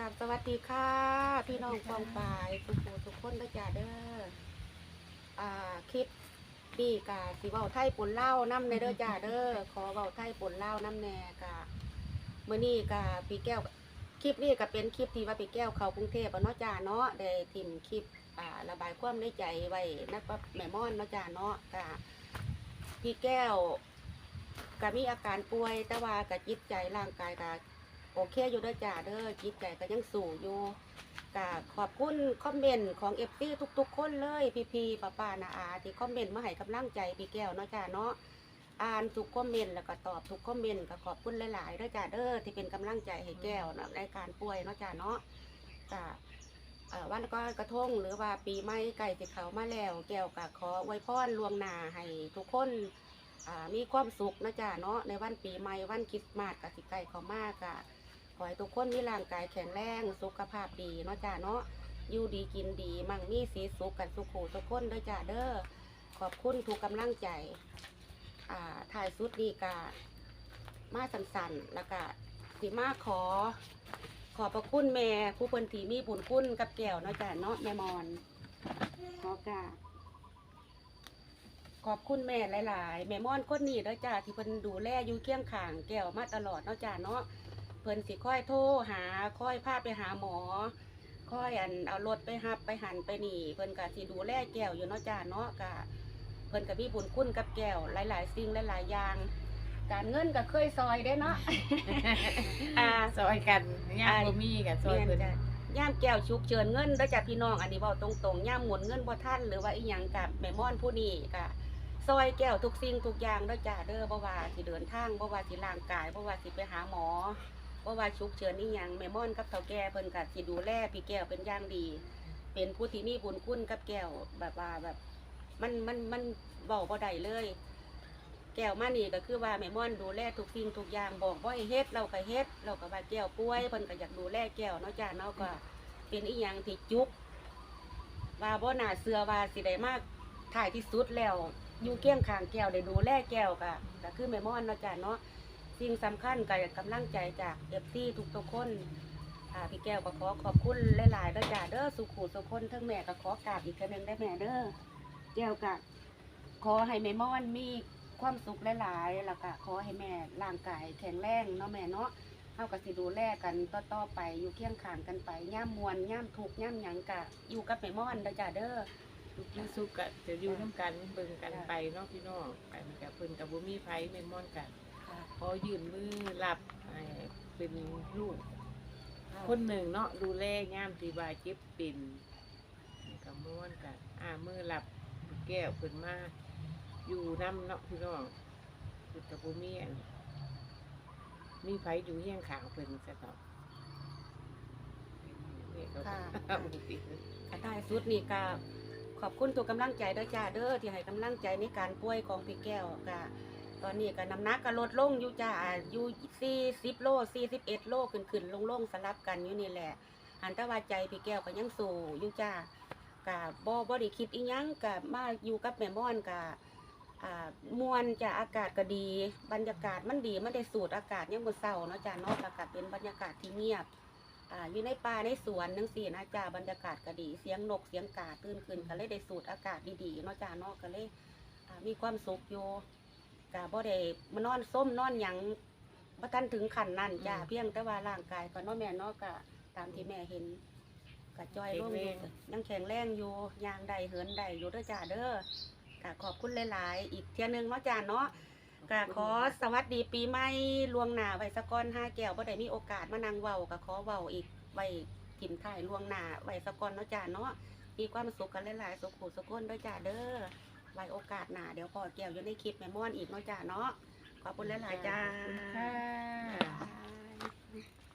กับสวัสดีค่ะ พี่น้องกองปลายทุกผู้ทุกคนด้วยจ้าเด้ออ่าคลิปดีกะสิเว้าไทยปนเล่าน้ำในเด้อจ้าเด้อขอเว้าไทยปนเล่าน้ำแน่กะเมื่อนี้กะพี่แก้วคลิปนี้ก็เป็นคลิปที่ว่าพี่แก้วเขากรุงเทพอะเนาะจ้าเนาะได้ทิมคลิปอ่าระบายความในใจไว้นักแม่ม่อนเนาะจ้าเนาะกะพี่แก้วก็มีอาการป่วยแต่ว่ากับจิตใจร่างกายกะ โอเคอยู่เด้อจ้าเด้อจิตใจก็ยังสู่อยู่กะขอบคุณคอมเมนต์ของเอฟซีทุก ๆ คนเลยพี่พีป้าป้านาอาที่คอมเมนต์มาให้กำลังใจพี่แก้วเนาะจ้าเนาะอ่านทุกคอมเมนต์แล้วก็ตอบทุกคอมเมนต์ก็ขอบคุณหลายๆเด้อจ้าเด้อที่เป็นกำลังใจให้แก้วนะในการป่วยเนาะจ้าเนาะกะเอ่อวันก็กระทงหรือว่าปีใหม่ใกล้จะเขามาแล้ว แก้วก็ขออวยพรลวงนาให้ทุกคนมีความสุขเนาะจ้าเนาะในวันปีใหม่วันคริสต์มาสกับสิใกล้เขามากะ ขอให้ทุกคนมีร่างกายแข็งแรงสุขภาพดีเนาะจ้าเนาะอยู่ดีกินดีมั่งมีสีสุขกันสุขหูทุกคนเด้อจ้าเด้อขอบคุณทุกกำลังใจอ่าถ่ายสุดดีกามาสันๆแล้วก็สิมาขอ ขอบพระคุณแม่ผู้เพิ่นที่มีบุญคุณกับแก้วเนาะจ้าเนาะแม่มอนขอกาขอบคุณแม่หลาย ๆ แม่มอนคนนี้เด้อจ้าที่เพิ่นดูแลอยู่เคียงข้างแก้วมาตลอดเนาะจ้าเนาะ พิ่นสิค่อยโทรหาค่อยพาไปหาหมอ ค่อยอันเอารถไปหับไปหันไปหนีเพิ่นก็สิดูแลแก้วอยู่เนาะจ้าเนาะก็เพิ่นก็มีบุญคุณกับแก้วหลาย ๆ สิ่งหลายๆอย่าง การเงินก็เคยซอยได้เนาะ อ่า ซอยกันย่ามบ่มีกับซอยเพิ่น ย่ามแก้วฉุกเฉินเงินแล้วจ้ะพี่น้องอันนี้เว้าตรงๆย่ามหมุนเงินบ่ทันหรือว่าอีหยังกับแม่ม่อนผู้นี้ก็ซอยแก้วทุกสิ่งทุกอย่างเด้อจ้าเด้อบ่ว่าสิเดินทางบ่ว่าสิร่างกายบ่ว่าสิไปหาหมอ เพราะว่าฉุกเฉินนี่ยังแม่ม่อนกับเฒ่าแก่เพิ่นก็สิดูแลพี่แก้วเป็นอย่างดี เป็นผู้ที่มีบุญคุณกับแก้วแบบว่าแบบ มันมันมันเว้าบ่ได้เลย แก้วมานี่ก็คือว่าแม่ม่อนดูแลทุกสิ่งทุกอย่างบอกว่าเฮ็ดเราก็เฮ็ดเราก็ว่าแก้วป่วยเพิ่นก็อยากดูแลแก้วเนาะจ้าเนาะก็เป็นอีหยังที่จุกว่าบ่น่าเชื่อว่าสิได้มากถ่ายที่สุดแล้วอยู่เคียงข้างแก้วได้ดูแลแก้วก็ก็คือแม่ม่อนเนาะจ้าเนาะ สิ่งสำคัญก็กำลังใจจากเอฟซีทุกทุกๆคนอ่าพี่แก้วก็ขอขอบคุณหลายๆเด้อจ้าเด้อสุขุสุขคนทั้งแม่ก็ขอกราบอีกครั้งหนึงได้แม่เด้อแก้วก็ขอให้แม่ม่อนมีความสุขหลายๆแล้วก็ขอให้แม่ร่างกายแข็งแรงเนาะแม่เนาะเฮาก็สิดูแลกันต่อๆไปอยู่เคียงข้างกันไปย่ามมวนย่ามทุกข์ย่ามหยังกะอยู่กับแม่ม่อนเด้อจ้าเด้อ ทุกที่สุขก็จะอยู่นํกันเบิ่งกันไปเนาะพี่น้องกันกับเพิ่นก็บ่มีไผแม่นม่อนกัน ค่ะพอยืนมือรับให้เป็นลูก คนหนึ่งเนาะดูแลย่ามที่ว่าเจ็บเป็นก็ม่วนกันอ่ามือรับแก้วเพิ่นมาอยู่นํเนาะพี่น้องเพิ่นก็บ่มีอันมีไผอยู่เฮียงข้างเพิ่นซะเนาะนี่ก็ค่ะบ่ติดก็ท้ายสุดนี่ก็ขอบคุณตัวกำลังใจเด้อจ้าเด้อที่ให้กำลังใจในการป่วยของพี่แก้วก็ ตอนนี้ก็น้ำหนักก็ลดลงอยู่จ้าอยู่สี่สิบโลสี่สิบเอ็ดโลขึ้นขึ้นลงลงสลับกันอยู่นี่แหละหันแตว่าใจพี่แก้วก็ยังสู้อยู่จ้ากะบ่บ่ได้คิดอีหยังกะมาอยู่กับแม่ม่อนกะอ่ามวนจ้ะอากาศก็ดี บรรยากาศมันดีมันได้สูดอากาศยังบนเศร้าเนาะจ้าเนาะอากาศเป็นบรรยากาศที่เงียบอ่าอยู่ในป่าในสวนนังสี่นะจ้าบรรยากาศก็ดีเสียงนกเสียงกาตื่นขึ้นก็เลยได้สูดอากาศดีๆเนาะจ้าเนาะก็เลยอ่มีความสุขอยู่ กะบ่ได้มานอนส้มนอนหยังบ่ทันถึงขั้นนั้นจ้าอืม เพียงแต่ว่าร่างกายก็เนาะแม่เนาะก็ตามที่แม่เห็นก็จอยลงอยู่แข็งแรงยังแข็งแรงอยู่ยางได้เหินได้อยู่เด้อจ้าเด้อก็ขอบคุณหลาย ๆ อีกเที่ยหนึงเนาะจ้าเนาะก็ขอสวัสดีปีใหม่ล่วงหน้าไว้สะก่อนห้าแก้วบ่ได้มีโอกาสมานั่งเว้าก็ขอเว้าอีกไว้ถิ่มถ่ายล่วงหน้าไว้สะก่อนเนาะจ้าเนาะมีความสุขกันหลายๆสุขหูสุขคนด้วยจ้าเด้อ ไว้โอกาสหน้าเดี๋ยวพอแก้วอยู่ในคลิปแม่ม่อนอีกเนาะจ้าเนาะขอบคุณหลายๆจ้า ขอบคุณค่ะบ๊ายบาย